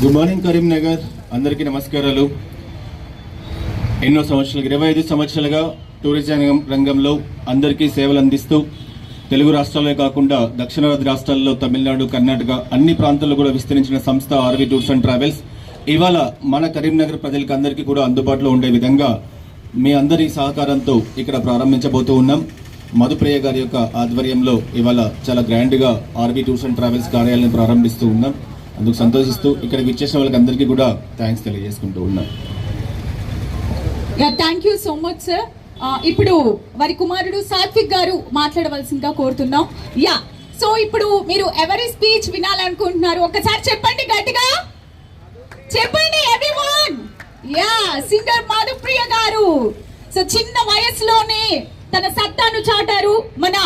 Good morning Karimnagar అందరికీ నమస్కారాలు. ఎన్నో సంవత్సరాలు ఇరవై ఐదు సంవత్సరాలుగా టూరిజం రంగంలో అందరికీ సేవలు అందిస్తూ తెలుగు రాష్ట్రాలే కాకుండా దక్షిణాది రాష్ట్రాల్లో తమిళనాడు కర్ణాటక అన్ని ప్రాంతాల్లో కూడా విస్తరించిన సంస్థ ఆర్వి టూర్స్ అండ్ ట్రావెల్స్. ఇవాళ మన కరీంనగర్ ప్రజలకు అందరికీ కూడా అందుబాటులో ఉండే విధంగా మీ అందరి సహకారంతో ఇక్కడ ప్రారంభించబోతూ ఉన్నాం. మధుప్రియ గారి యొక్క ఆధ్వర్యంలో ఇవాళ చాలా గ్రాండ్గా ఆర్వి టూర్స్ అండ్ ట్రావెల్స్ కార్యాలయం ప్రారంభిస్తూ ఉన్నాం. అందుకు సంతోషిస్తూ ఇక్కడికి ఇచ్చేసిన వాళ్ళకి అందరికీ కూడా థ్యాంక్స్ తెలియజేసుకుంటూ ఉన్నాం. Yeah thank you so much sir ఇప్పుడు వారి కుమారుడు సాత్విక్ గారు మాట్లాడవలసిందిగా కోరుతున్నాం. యా సో ఇప్పుడు మీరు ఎవరి స్పీచ్ వినాలనుకుంటున్నారు? ఒకసారి చెప్పండి గట్టిగా. చెప్పండి ఎవ్రీవన్ యా సింగర్ మాధుప్రియ గారు. సో చిన్న వయసులోనే తన సత్తాను చాటారు మన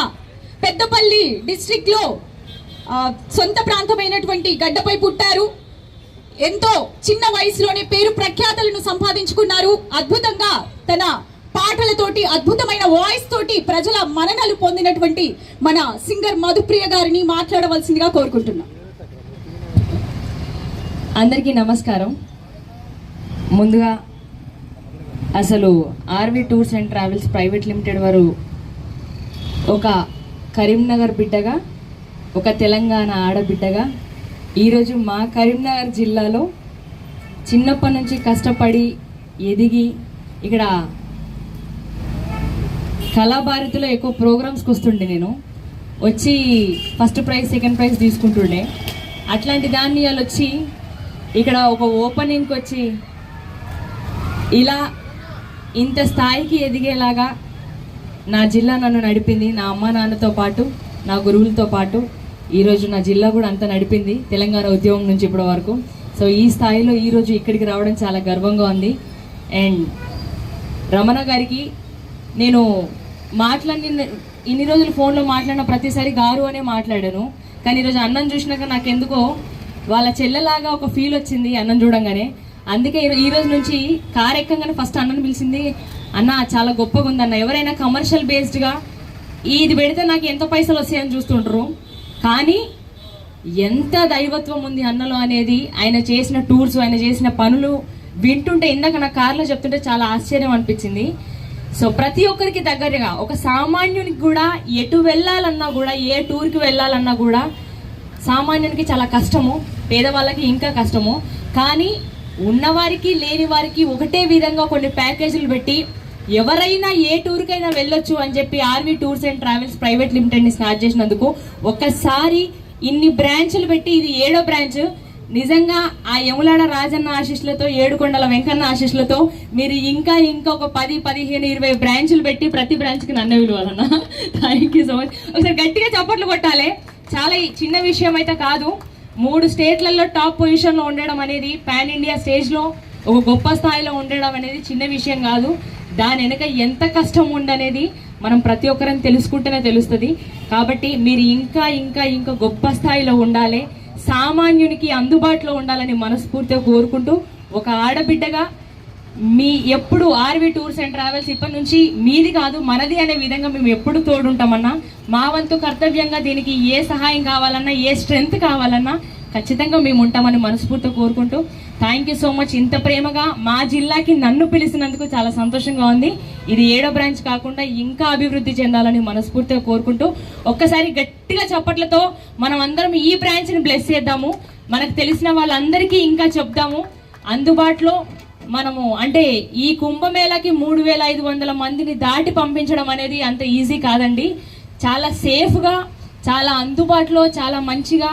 పెద్దపల్లి డిస్ట్రిక్ట్లో. సొంత ప్రాంతమైనటువంటి గడ్డపై పుట్టారు. ఎంతో చిన్న వయసులోనే పేరు ప్రఖ్యాతలను సంపాదించుకున్నారు. అద్భుతంగా తన పాటలతోటి అద్భుతమైన వాయిస్ తోటి ప్రజల మరణలు పొందినటువంటి మన సింగర్ మధుప్రియ గారిని మాట్లాడవలసిందిగా కోరుకుంటున్నాం. అందరికీ నమస్కారం. ముందుగా అసలు RV tours and travels private limited వారు ఒక కరీంనగర్ బిడ్డగా ఒక తెలంగాణ ఆడబిడ్డగా ఈరోజు మా కరీంనగర్ జిల్లాలో చిన్నప్పటి నుంచి కష్టపడి ఎదిగి ఇక్కడ కళాభారతిలో ఎక్కువ ప్రోగ్రామ్స్కి వస్తుండే నేను. వచ్చి ఫస్ట్ ప్రైజ్ సెకండ్ ప్రైజ్ తీసుకుంటుండే. అట్లాంటి దాన్ని వాళ్ళు వచ్చి ఇక్కడ ఒక ఓపెనింగ్కి వచ్చి ఇలా ఇంత స్థాయికి ఎదిగేలాగా నా జిల్లా నన్ను నడిపింది. నా అమ్మ నాన్నతో పాటు నా గురువులతో పాటు ఈరోజు నా జిల్లా కూడా అంతా నడిపింది తెలంగాణ ఉద్యోగం నుంచి ఇప్పటి వరకు. సో ఈ స్థాయిలో ఈరోజు ఇక్కడికి రావడం చాలా గర్వంగా ఉంది. అండ్ రమణ గారికి నేను మాట్లాడి ఇన్ని రోజులు ఫోన్లో మాట్లాడిన ప్రతిసారి గారు అనే మాట్లాడాను. కానీ ఈరోజు అన్నం చూసినాక నాకెందుకో వాళ్ళ చెల్లెలాగా ఒక ఫీల్ వచ్చింది అన్నం చూడంగానే. అందుకే ఈ- ఈ రోజు నుంచి కార్ ఎక్కగానే ఫస్ట్ అన్నను పిలిచింది అన్న చాలా గొప్పగా ఉంది అన్న. ఎవరైనా కమర్షియల్ బేస్డ్గా ఇది పెడితే నాకు ఎంత పైసలు వస్తాయని చూస్తుంటారు కానీ ఎంత దైవత్వం ఉంది అన్నలో అనేది ఆయన చేసిన టూర్స్ ఆయన చేసిన పనులు వింటుంటే ఇందాక నా కార్లో చెప్తుంటే చాలా ఆశ్చర్యం అనిపించింది. సో ప్రతి ఒక్కరికి దగ్గరగా ఒక సామాన్యునికి కూడా ఎటు వెళ్ళాలన్నా కూడా ఏ టూర్కి వెళ్ళాలన్నా కూడా సామాన్యునికి చాలా కష్టము పేదవాళ్ళకి ఇంకా కష్టము. కానీ ఉన్నవారికి లేని వారికి ఒకటే విధంగా కొన్ని ప్యాకేజీలు పెట్టి ఎవరైనా ఏ టూర్కైనా వెళ్ళొచ్చు అని చెప్పి RV tours and travels private లిమిటెడ్ని start చేసినందుకు ఒక్కసారి ఇన్ని బ్రాంచ్లు పెట్టి ఇది ఏడో బ్రాంచ్. నిజంగా ఆ యములాడ రాజన్న ఆశీస్సులతో ఏడుకొండల వెంకన్న ఆశీస్సులతో మీరు ఇంకా ఇంకా ఒక పది పదిహేను ఇరవై బ్రాంచ్లు పెట్టి ప్రతి బ్రాంచ్కి నన్ను విలువాలన్న. థ్యాంక్ యూ సో మచ్ ఒకసారి గట్టిగా చప్పట్లు కొట్టాలి. చాలా చిన్న విషయం అయితే కాదు. మూడు స్టేట్లలో టాప్ పొజిషన్లో ఉండడం అనేది పాన్ ఇండియా స్టేజ్లో ఒక గొప్ప స్థాయిలో ఉండడం అనేది చిన్న విషయం కాదు. దాని వెనక ఎంత కష్టం ఉండనేది మనం ప్రతి ఒక్కరం తెలుసుకుంటేనే తెలుస్తుంది. కాబట్టి మీరు ఇంకా ఇంకా ఇంకా గొప్ప స్థాయిలో ఉండాలి. సామాన్యునికి అందుబాటులో ఉండాలని మనస్ఫూర్తిగా కోరుకుంటూ ఒక ఆడబిడ్డగా మీ ఎప్పుడు ఆర్వి టూర్స్ అండ్ ట్రావెల్స్ ఇప్పటి నుంచి మీది కాదు మనది అనే విధంగా మేము ఎప్పుడు తోడుంటామన్నా మా వంతు కర్తవ్యంగా దీనికి ఏ సహాయం కావాలన్నా ఏ స్ట్రెంగ్త్ కావాలన్నా ఖచ్చితంగా మేము ఉంటామని మనస్ఫూర్తిగా కోరుకుంటూ థ్యాంక్ యూ సో మచ్ ఇంత ప్రేమగా మా జిల్లాకి నన్ను పిలిచినందుకు చాలా సంతోషంగా ఉంది. ఇది ఏడో బ్రాంచ్ కాకుండా ఇంకా అభివృద్ధి చెందాలని మనస్ఫూర్తిగా కోరుకుంటూ ఒక్కసారి గట్టిగా చప్పట్లతో మనం అందరం ఈ బ్రాంచ్ని బ్లెస్ చేద్దాము. మనకు తెలిసిన వాళ్ళందరికీ ఇంకా చెప్దాము. అందుబాటులో మనము అంటే ఈ కుంభమేళకి మూడు వేల ఐదు వందల మందిని దాటి పంపించడం అనేది అంత ఈజీ కాదండి. చాలా సేఫ్గా చాలా అందుబాటులో చాలా మంచిగా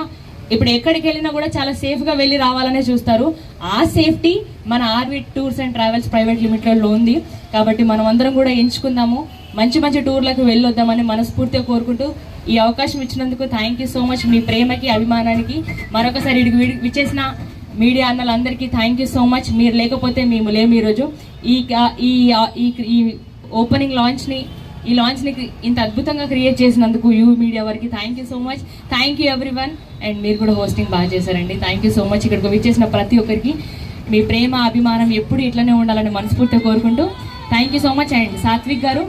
ఇప్పుడు ఎక్కడికి వెళ్ళినా కూడా చాలా సేఫ్గా వెళ్ళి రావాలనే చూస్తారు. ఆ సేఫ్టీ మన RV tours and travels private లిమిటెడ్లో ఉంది. కాబట్టి మనం అందరం కూడా ఎంచుకుందాము. మంచి మంచి టూర్లకు వెళ్ళొద్దామని మనస్ఫూర్తిగా కోరుకుంటూ ఈ అవకాశం ఇచ్చినందుకు థ్యాంక్ యూ సో మచ్ మీ ప్రేమకి అభిమానానికి. మరొకసారి ఇడికి విచ్చేసిన మీడియా అన్నలందరికీ థ్యాంక్ యూ సో మచ్ మీరు లేకపోతే మేము లేము ఈరోజు. ఈ ఈ ఓపెనింగ్ లాంచ్ని ఈ లాంచ్ని ఇంత అద్భుతంగా క్రియేట్ చేసినందుకు యూ మీడియా వారికి thank you so much thank you everyone and మీరు కూడా హోస్టింగ్ బాగా చేశారండి. థ్యాంక్ యూ సో మచ్ ఇక్కడికి విచ్చేసిన ప్రతి ఒక్కరికి మీ ప్రేమ అభిమానం ఎప్పుడు ఇట్లనే ఉండాలని మనస్ఫూర్తిగా కోరుకుంటూ thank you so much and Satvik garu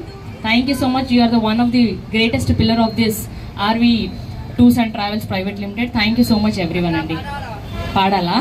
thank you so much you're the one of the greatest pillar of this RV tours and travels private limited thank you so much everyone అండి. పాడాలా?